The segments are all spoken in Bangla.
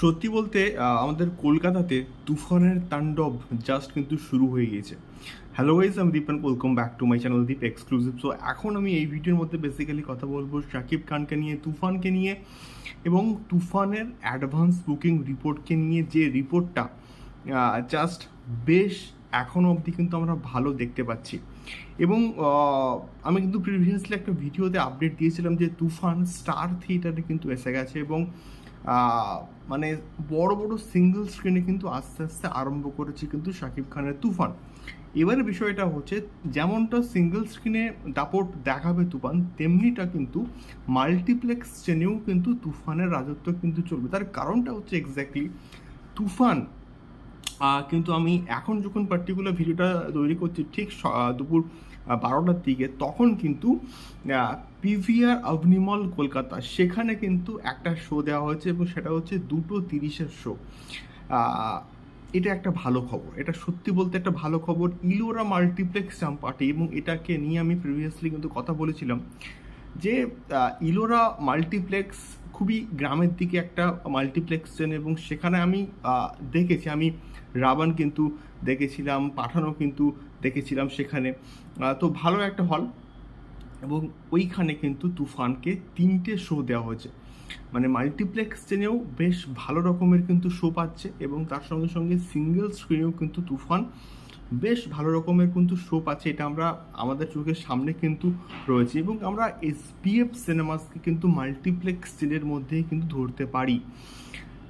সত্যি বলতে আমাদের কলকাতাতে তুফানের তাণ্ডব জাস্ট কিন্তু শুরু হয়ে গিয়েছে। হ্যালো গাইজ আমি Dipan welcome back to my channel Deep exclusive so এখন আমি এই ভিডিওর মধ্যে বেসিক্যালি কথা বলব শাকিব খানকে নিয়ে, তুফানকে নিয়ে এবং তুফানের অ্যাডভান্স বুকিং রিপোর্টকে নিয়ে যে রিপোর্টটা জাস্ট বেশ এখনও অবধি কিন্তু আমরা ভালো দেখতে পাচ্ছি। এবং আমি কিন্তু প্রিভিয়াসলি একটা ভিডিওতে আপডেট দিয়েছিলাম যে তুফান স্টার থিয়েটারে কিন্তু এসে গেছে এবং মানে বড় বড় সিঙ্গেল স্ক্রিনে কিন্তু আস্তে আস্তে আরম্ভ করেছে কিন্তু শাকিব খানের তুফান। এবারে বিষয়টা হচ্ছে, যেমনটা সিঙ্গেল স্ক্রিনে দাপট দেখাবে তুফান, তেমনিটা কিন্তু মাল্টিপ্লেক্স চেনেও কিন্তু তুফানের রাজত্ব কিন্তু চলবে। তার কারণটা হচ্ছে এক্স্যাক্টলি তুফান কিন্তু আমি এখন যখন পার্টিকুলার ভিডিওটা তৈরি করছি, ঠিক দুপুর বারোটার দিকে, তখন কিন্তু পিভিআর অবনিমল কলকাতা, সেখানে কিন্তু একটা শো দেওয়া হয়েছে এবং সেটা হচ্ছে দুটো তিরিশের শো এটা একটা ভালো খবর। এটা সত্যি বলতে একটা ভালো খবর। ইলোরা মাল্টিপ্লেক্স পার্টি এবং এটাকে নিয়ে আমি প্রিভিয়াসলি কিন্তু কথা বলেছিলাম যে ইলোরা মাল্টিপ্লেক্স খুবই গ্রামের দিকে একটা মাল্টিপ্লেক্স চেন এবং সেখানে আমি দেখেছি, আমি রাবণ কিন্তু দেখেছিলাম, পাঠানো কিন্তু দেখেছিলাম সেখানে। তো ভালো একটা হল এবং ওইখানে কিন্তু তুফানকে তিনটে শো দেওয়া হয়েছে। মানে মাল্টিপ্লেক্স চেনেও বেশ ভালো রকমের কিন্তু শো পাচ্ছে এবং তার সঙ্গে সঙ্গে সিঙ্গেল স্ক্রিনেও কিন্তু তুফান বেশ ভালো রকমের কিন্তু শো আছে, এটা আমরা আমাদের চোখের সামনে কিন্তু রয়েছে এবং আমরা এসপিএফ সিনেমাসকে কিন্তু মাল্টিপ্লেক্স সিনের মধ্যেই কিন্তু ধরতে পারি।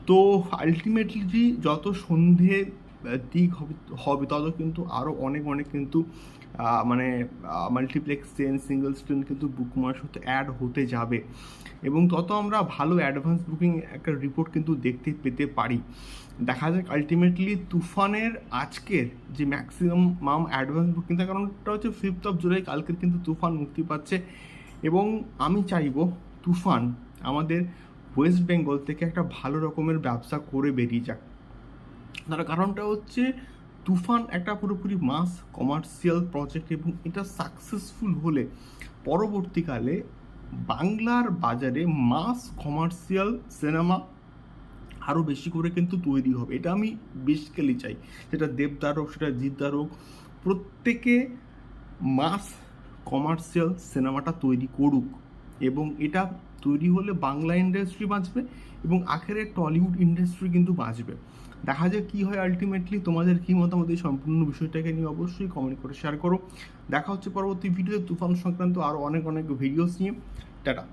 তো আলটিমেটলি যত সন্ধে দিক হবে তত কিন্তু আরও অনেক অনেক কিন্তু মানে মাল্টিপ্লেক্স চেন সিঙ্গেল স্ক্রিন কিন্তু বুক মার সাথে অ্যাড হতে যাবে। এবং তত আমরা ভালো অ্যাডভান্স বুকিং একটা রিপোর্ট কিন্তু দেখতে পেতে পারি। দেখা যাক আলটিমেটলি তুফানের আজকের যে ম্যাক্সিমাম মাম অ্যাডভান্স বুকিং তার কারণটা হচ্ছে ফিফথ অফ জুলাই কালকের কিন্তু তুফান মুক্তি পাচ্ছে। এবং আমি চাইব তুফান আমাদের ওয়েস্ট বেঙ্গল থেকে একটা ভালো রকমের ব্যবসা করে বেরিয়ে যাক। তার কারণটা হচ্ছে তুফান একটা পুরোপুরি মাস কমার্শিয়াল প্রজেক্ট এবং এটা সাকসেসফুল হলে পরবর্তীকালে বাংলার বাজারে মাস কমার্শিয়াল সিনেমা আরও বেশি করে কিন্তু তৈরি হবে। এটা আমি বেসিক্যালি চাই। সেটা দেবদার হোক, সেটা জিদ্দার হোক, প্রত্যেকে মাস কমার্শিয়াল সিনেমাটা তৈরি করুক এবং এটা তৈরি হলে বাংলা ইন্ডাস্ট্রি বাঁচবে এবং আখেরে টলিউড ইন্ডাস্ট্রি কিন্তু বাঁচবে। দেখা যাক কী হয় আলটিমেটলি তোমাদের কী মতামত এই সম্পূর্ণ বিষয়টাকে নিয়ে অবশ্যই কমেন্ট করে শেয়ার করো। দেখা হচ্ছে পরবর্তী ভিডিওতে তুফান সংক্রান্ত আরও অনেক অনেক ভিডিওস নিয়ে। টাটা।